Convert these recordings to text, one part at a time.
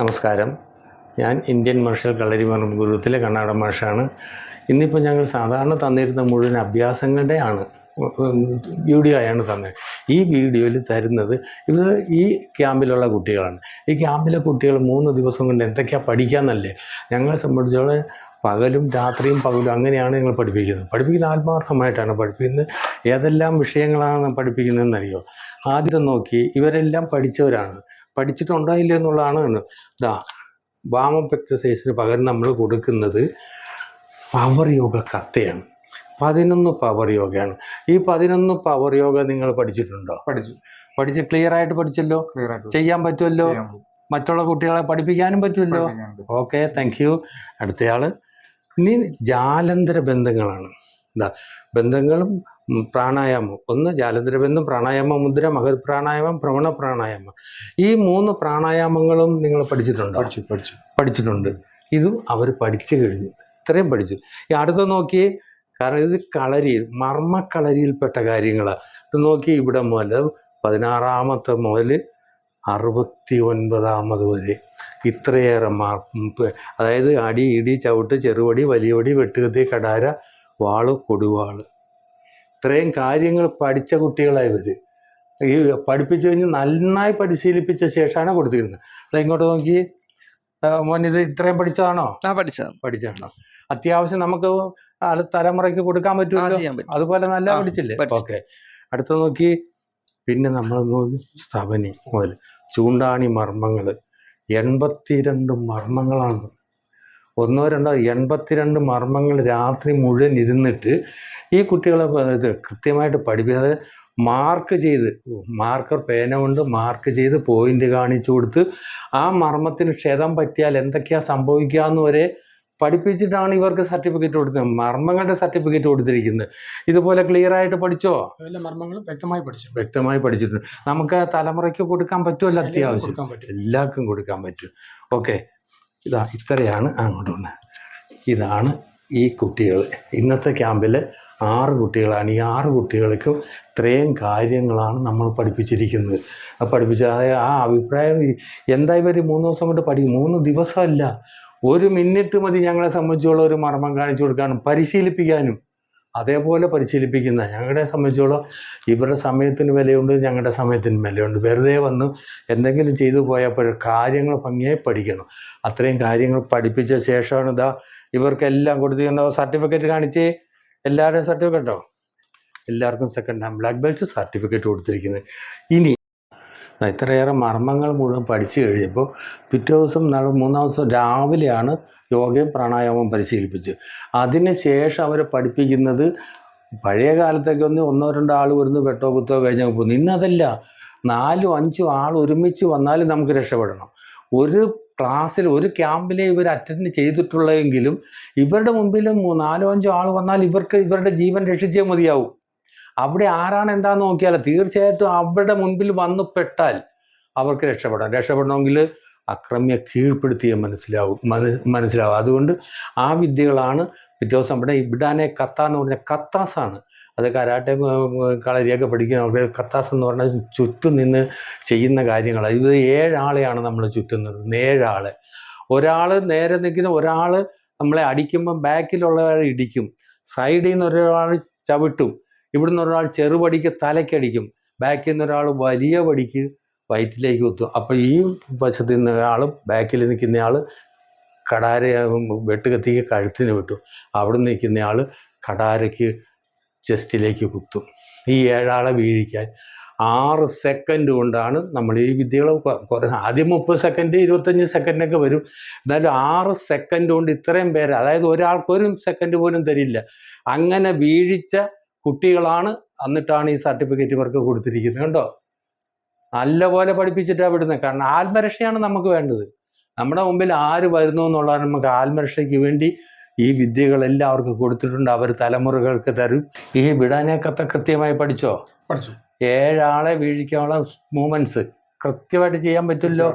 നമസ്കാരം. ഞാൻ Indian martial kalari ഗുരുത്തിലെ കർണാടക മാഷാണ്. ഇന്നിപ്പോൾ ഞങ്ങൾ സാധാരണ തന്നിരുന്ന മുഴുവൻ അഭ്യാസങ്ങളുടെ ആണ് വീഡിയോ ആയാണ് തന്നത്. ഈ വീഡിയോയിൽ തരുന്നത് ഇത് ഈ ക്യാമ്പിലുള്ള കുട്ടികളാണ്. ഈ ക്യാമ്പിലെ കുട്ടികൾ മൂന്ന് ദിവസം കൊണ്ട് എന്തൊക്കെയാണ് പഠിക്കാമെന്നല്ലേ ഞങ്ങളെ സംബന്ധിച്ചോളം പകലും രാത്രിയും പകലും അങ്ങനെയാണ് ഞങ്ങൾ പഠിപ്പിക്കുന്നത്. പഠിപ്പിക്കുന്ന ആത്മാർത്ഥമായിട്ടാണ് പഠിപ്പിക്കുന്നത്. ഏതെല്ലാം വിഷയങ്ങളാണ് പഠിപ്പിക്കുന്നതെന്നറിയോ? ആദ്യം നോക്കി ഇവരെല്ലാം പഠിച്ചവരാണ്. പഠിച്ചിട്ടുണ്ടോ ഇല്ല എന്നുള്ളതാണ് ഇതാ വാമപ്പ് എക്സസൈസിന് പകരം നമ്മൾ കൊടുക്കുന്നത് പവർ യോഗ കത്തയാണ് പതിനൊന്ന് പവർ യോഗയാണ് ഈ പതിനൊന്ന് പവർ യോഗ നിങ്ങൾ പഠിച്ചിട്ടുണ്ടോ? പഠിച്ചു. പഠിച്ച് ക്ലിയർ ആയിട്ട് പഠിച്ചല്ലോ? ചെയ്യാൻ പറ്റുമല്ലോ? മറ്റുള്ള കുട്ടികളെ പഠിപ്പിക്കാനും പറ്റുമല്ലോ. ഓക്കെ താങ്ക് യു അടുത്തയാൾ ഇനി ജാലന്തര ബന്ധങ്ങളാണ്. എന്താ ബന്ധങ്ങളും പ്രാണായാമം. ഒന്ന് ജാലദ്രബന്ധം പ്രാണായാമ മുദ്ര മഹത് പ്രാണായാമം ഭ്രമണ പ്രാണായാമം. ഈ മൂന്ന് പ്രാണായാമങ്ങളും നിങ്ങൾ പഠിച്ചിട്ടുണ്ട്? പഠിച്ചു പഠിച്ചു. പഠിച്ചിട്ടുണ്ട്. ഇതും അവർ പഠിച്ചു കഴിഞ്ഞു. ഇത്രയും പഠിച്ചു. ഈ അടുത്ത നോക്കി കാരണം ഇത് കളരിയിൽ മർമ്മക്കളരിയിൽപ്പെട്ട കാര്യങ്ങളാണ് ഇത് നോക്കി ഇവിടെ മുതൽ പതിനാറാമത്തെ മുതൽ അറുപത്തി ഒൻപതാമത് വരെ ഇത്രയേറെ അതായത് അടി ഇടി ചവിട്ട് ചെറുവടി വലിയപടി വെട്ടുകത്തി കടാര വാൾ കൊടുവാൾ. ഇത്രയും കാര്യങ്ങൾ പഠിച്ച കുട്ടികളായി ഇവർ ഈ പഠിപ്പിച്ചു കഴിഞ്ഞ് നന്നായി പരിശീലിപ്പിച്ച ശേഷമാണ് കൊടുത്തിരുന്നത്. അത് ഇങ്ങോട്ട് നോക്കി. മോൻ ഇത് ഇത്രയും പഠിച്ചതാണോ? പഠിച്ചതാണ്. പഠിച്ചതാണോ? അത്യാവശ്യം നമുക്ക് തലമുറയ്ക്ക് കൊടുക്കാൻ പറ്റുമല്ലോ. പറ്റും. അതുപോലെ നല്ല പഠിച്ചില്ലേ? ഓക്കെ. അടുത്ത നോക്കി. പിന്നെ നമ്മൾ നോക്കി. സ്തവനി മുതൽ ചൂണ്ടാണി മർമ്മങ്ങൾ എൺപത്തിരണ്ട് മർമ്മങ്ങളാണ് ഒന്നോ രണ്ടോ എൺപത്തിരണ്ട് മർമ്മങ്ങൾ രാത്രി മുഴുവൻ ഇരുന്നിട്ട് ഈ കുട്ടികളെ ഇത് കൃത്യമായിട്ട് പഠിപ്പിക്കാതെ മാർക്ക് ചെയ്ത് മാർക്കർ പേന കൊണ്ട് മാർക്ക് ചെയ്ത് പോയിന്റ് കാണിച്ചു കൊടുത്ത് ആ മർമ്മത്തിന് ക്ഷതം പറ്റിയാൽ എന്തൊക്കെയാണ് സംഭവിക്കുക എന്ന് വരെ പഠിപ്പിച്ചിട്ടാണ് ഇവർക്ക് സർട്ടിഫിക്കറ്റ് കൊടുത്തത് മർമ്മങ്ങളുടെ സർട്ടിഫിക്കറ്റ് കൊടുത്തിരിക്കുന്നത്. ഇതുപോലെ ക്ലിയർ ആയിട്ട് പഠിച്ചോ? എല്ലാ മർമ്മങ്ങളും വ്യക്തമായി പഠിച്ചു വ്യക്തമായി പഠിച്ചിട്ടുണ്ട്. നമുക്ക് തലമുറയ്ക്ക് കൊടുക്കാൻ പറ്റുമല്ലോ അത്യാവശ്യം. എല്ലാവർക്കും കൊടുക്കാൻ പറ്റും. ഓക്കെ ഇതാ ഇത്രയാണ് അങ്ങോട്ട് വന്നത് ഇതാണ് ഈ കുട്ടികൾ. ഇന്നത്തെ ക്യാമ്പിൽ ആറ് കുട്ടികളാണ്. ഈ ആറ് കുട്ടികൾക്കും ഇത്രയും കാര്യങ്ങളാണ് നമ്മൾ പഠിപ്പിച്ചിരിക്കുന്നത്. ആ പഠിപ്പിച്ച ആ അഭിപ്രായം എന്തായി എന്താ ഇവർ മൂന്ന് ദിവസം കൊണ്ട് പഠി മൂന്ന് ദിവസമല്ല. ഒരു മിനിറ്റ് മതി ഞങ്ങളെ സംബന്ധിച്ചുള്ള ഒരു മർമ്മം കാണിച്ചു കൊടുക്കാനും പരിശീലിപ്പിക്കാനും. അതേപോലെ പരിശീലിപ്പിക്കുന്ന ഞങ്ങളുടെ സംബന്ധിച്ചോളം ഇവരുടെ സമയത്തിന് വിലയുണ്ട് ഞങ്ങളുടെ സമയത്തിന് വിലയുണ്ട്. വെറുതെ വന്ന് എന്തെങ്കിലും ചെയ്തു പോയപ്പോൾ കാര്യങ്ങൾ ഭംഗിയായി പഠിക്കണം. അത്രയും കാര്യങ്ങൾ പഠിപ്പിച്ച ശേഷമാണ് ഇതാ ഇവർക്കെല്ലാം കൊടുത്തിട്ടുണ്ടോ സർട്ടിഫിക്കറ്റ് കാണിച്ചേ? എല്ലാവരുടെയും സർട്ടിഫിക്കറ്റോ എല്ലാവർക്കും second hand black belt certificate കൊടുത്തിരിക്കുന്നത്. ഇനി ഇത്രയേറെ മർമ്മങ്ങൾ മുഴുവൻ പഠിച്ചു കഴിഞ്ഞപ്പോൾ പിറ്റേ ദിവസം നാളെ മൂന്നാം ദിവസം രാവിലെയാണ് യോഗയും പ്രാണായാമവും പരിശീലിപ്പിച്ച് അതിനുശേഷം അവരെ പഠിപ്പിക്കുന്നത് പഴയ കാലത്തൊക്കെ ഒന്ന് ഒന്നോ രണ്ടോ ആൾ വരുന്നു വെട്ടോ കുത്തോ കഴിഞ്ഞാൽ പോകുന്നു. ഇന്നതല്ല നാലും അഞ്ചും ആൾ ഒരുമിച്ച് വന്നാലും നമുക്ക് രക്ഷപ്പെടണം. ഒരു ക്ലാസ്സിൽ ഒരു ക്യാമ്പിലെ ഇവർ അറ്റൻഡ് ചെയ്തിട്ടുള്ളതെങ്കിലും ഇവരുടെ മുമ്പിലും നാലോ അഞ്ചോ ആൾ വന്നാൽ ഇവർക്ക് ഇവരുടെ ജീവൻ രക്ഷിച്ചേ മതിയാവും. അവിടെ ആരാണ് എന്താന്ന് നോക്കിയാൽ തീർച്ചയായിട്ടും അവരുടെ മുൻപിൽ വന്നു പെട്ടാൽ അവർക്ക് രക്ഷപ്പെടാം. രക്ഷപ്പെടണമെങ്കിൽ അക്രമിയെ കീഴ്പ്പെടുത്തിയേ മനസ്സിലാവും മനസ് മനസ്സിലാവും. അതുകൊണ്ട് ആ വിദ്യകളാണ് പിറ്റേ ദിവസം ഇവിടെ ഇവിടാനെ കത്ത എന്ന് പറഞ്ഞാൽ കത്താസാണ്. അത് കരാട്ടെ കളരിയൊക്കെ പഠിക്കുന്ന കത്താസ് എന്ന് പറഞ്ഞാൽ ചുറ്റും നിന്ന് ചെയ്യുന്ന കാര്യങ്ങളാണ് ഇത് ഏഴാളെയാണ് നമ്മൾ ചുറ്റുന്നത്. ഏഴാളെ. ഒരാൾ നേരെ നിൽക്കുന്ന ഒരാൾ നമ്മളെ അടിക്കുമ്പോൾ ബാക്കിലുള്ളവരെ ഇടിക്കും. സൈഡിൽ നിന്ന് ഒരാൾ ചവിട്ടും. ഇവിടുന്ന് ഒരാൾ ചെറുപടിക്ക് തലയ്ക്കടിക്കും. ബാക്കിൽ നിന്ന് ഒരാൾ വലിയ പടിക്ക് വയറ്റിലേക്ക് കുത്തും. അപ്പോൾ ഈ വശത്ത് നിന്ന് ഒരാളും ബാക്കിൽ നിൽക്കുന്ന ആൾ കടാര വെട്ടുകത്തിക്ക് കഴുത്തിന് വിട്ടു. അവിടെ നിൽക്കുന്ന ആൾ കടാരയ്ക്ക് ചെസ്റ്റിലേക്ക് കുത്തും. ഈ ഏഴാളെ വീഴിക്കാൻ ആറ് സെക്കൻഡ് കൊണ്ടാണ് നമ്മൾ ഈ വിദ്യകളെ കുറെ ആദ്യം മുപ്പത് സെക്കൻഡ് ഇരുപത്തഞ്ച് സെക്കൻഡൊക്കെ വരും. എന്നാലും ആറ് സെക്കൻഡ് കൊണ്ട് ഇത്രയും പേര് അതായത് ഒരാൾക്ക് ഒരു സെക്കൻഡ് പോലും തരില്ല. അങ്ങനെ വീഴിച്ച കുട്ടികളാണ് എന്നിട്ടാണ് ഈ സർട്ടിഫിക്കറ്റ് ഇവർക്ക് കൊടുത്തിരിക്കുന്നത് കേട്ടോ നല്ലപോലെ പഠിപ്പിച്ചിട്ടാണ് വിടുന്നത്. കാരണം ആത്മരക്ഷയാണ് നമുക്ക് വേണ്ടത്. നമ്മുടെ മുമ്പിൽ ആര് വരുന്നു എന്നുള്ള നമുക്ക് ആത്മരക്ഷയ്ക്ക് വേണ്ടി ഈ വിദ്യകളെല്ലാം അവർക്ക് കൊടുത്തിട്ടുണ്ട്. അവർ തലമുറകൾക്ക് തരും. ഈ വിടാനേക്കത്തെ കൃത്യമായി പഠിച്ചോ? പഠിച്ചു. ഏഴാളെ വീഴിക്കാനുള്ള മൂവ്മെന്റ്സ് കൃത്യമായിട്ട് ചെയ്യാൻ പറ്റുമല്ലോ?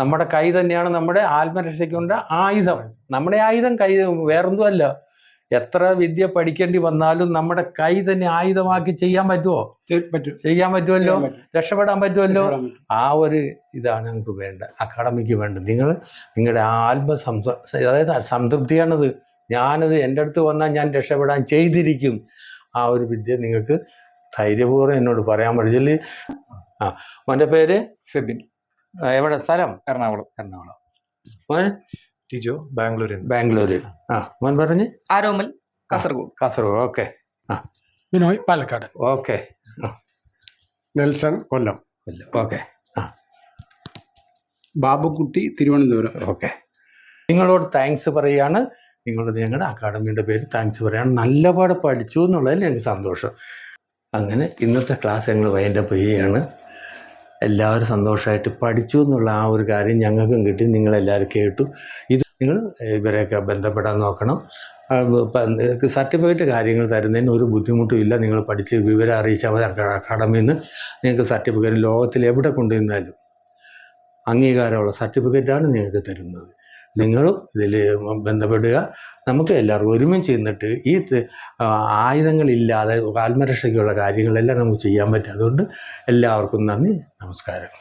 നമ്മുടെ കൈ തന്നെയാണ് നമ്മുടെ ആത്മരക്ഷയ്ക്കുണ്ട ആയുധം. നമ്മുടെ ആയുധം കൈ വേറെന്തുമല്ല അല്ല എത്ര വിദ്യ പഠിക്കേണ്ടി വന്നാലും നമ്മുടെ കൈ തന്നെ ആയുധമാക്കി ചെയ്യാൻ പറ്റുമോ ചെയ്യാൻ പറ്റുമല്ലോ? രക്ഷപ്പെടാൻ പറ്റുമല്ലോ? ആ ഒരു ഇതാണ് ഞങ്ങൾക്ക് വേണ്ട അക്കാഡമിക്ക് വേണ്ടത്. നിങ്ങൾ നിങ്ങളുടെ ആത്മസംസ അതായത് സംതൃപ്തിയാണത്. ഞാനത് എന്റെ അടുത്ത് വന്നാൽ ഞാൻ രക്ഷപ്പെടാൻ ചെയ്തിരിക്കും. ആ ഒരു വിദ്യ നിങ്ങൾക്ക് ധൈര്യപൂർവം എന്നോട് പറയാൻ പറ്റില്ല ആ മോന്റെ പേര്? സെബിൻ. എവിടെ? സ്ഥലം? എറണാകുളം. എറണാകുളം. മോൻ? ടിജോ ബാംഗ്ലൂരിൽ നിന്ന് ബാംഗ്ലൂര്. ആ മോൻ പറഞ്ഞ്? Aromal Kasaragod. Kasaragod okay. Binoy Palakkad. Okay. Nelson Kollam. Kollam. Okay. Babukkutty Thiruvananthapuram. Okay. നിങ്ങളോട് താങ്ക്സ് പറയാണ്. നിങ്ങളോട് ഞങ്ങളുടെ അക്കാഡമിയുടെ പേര് താങ്ക്സ് പറയാണ്. നല്ലപാട് പഠിച്ചു എന്നുള്ളതിൽ ഞങ്ങൾക്ക് സന്തോഷം. അങ്ങനെ ഇന്നത്തെ ക്ലാസ് ഞങ്ങൾ വൈൻഡപ്പ് ചെയ്യുകയാണ്. എല്ലാവരും സന്തോഷമായിട്ട് പഠിച്ചു എന്നുള്ള ആ ഒരു കാര്യം ഞങ്ങൾക്കും കിട്ടി. നിങ്ങളെല്ലാവരും കേട്ടു. ഇത് നിങ്ങൾ ഇവരെയൊക്കെ ബന്ധപ്പെടാൻ നോക്കണം. സർട്ടിഫിക്കറ്റ് കാര്യങ്ങൾ തരുന്നതിന് ഒരു ബുദ്ധിമുട്ടും ഇല്ല. നിങ്ങൾ പഠിച്ച് വിവരം അറിയിച്ചാൽ മതി അക്കാഡമിയിൽ നിന്ന് നിങ്ങൾക്ക് സർട്ടിഫിക്കറ്റ് ലോകത്തിൽ എവിടെ കൊണ്ടുവന്നാലും അംഗീകാരമുള്ള സർട്ടിഫിക്കറ്റാണ് നിങ്ങൾക്ക് തരുന്നത്. നിങ്ങളും ഇതിൽ ബന്ധപ്പെടുക. നമുക്ക് എല്ലാവർക്കും ഒരുമിച്ച് നിന്നിട്ട് ഈ ആയുധങ്ങളില്ലാതെ ആത്മരക്ഷയ്ക്കുള്ള കാര്യങ്ങളെല്ലാം നമുക്ക് ചെയ്യാൻ പറ്റും. അതുകൊണ്ട് എല്ലാവർക്കും നന്ദി നമസ്കാരം.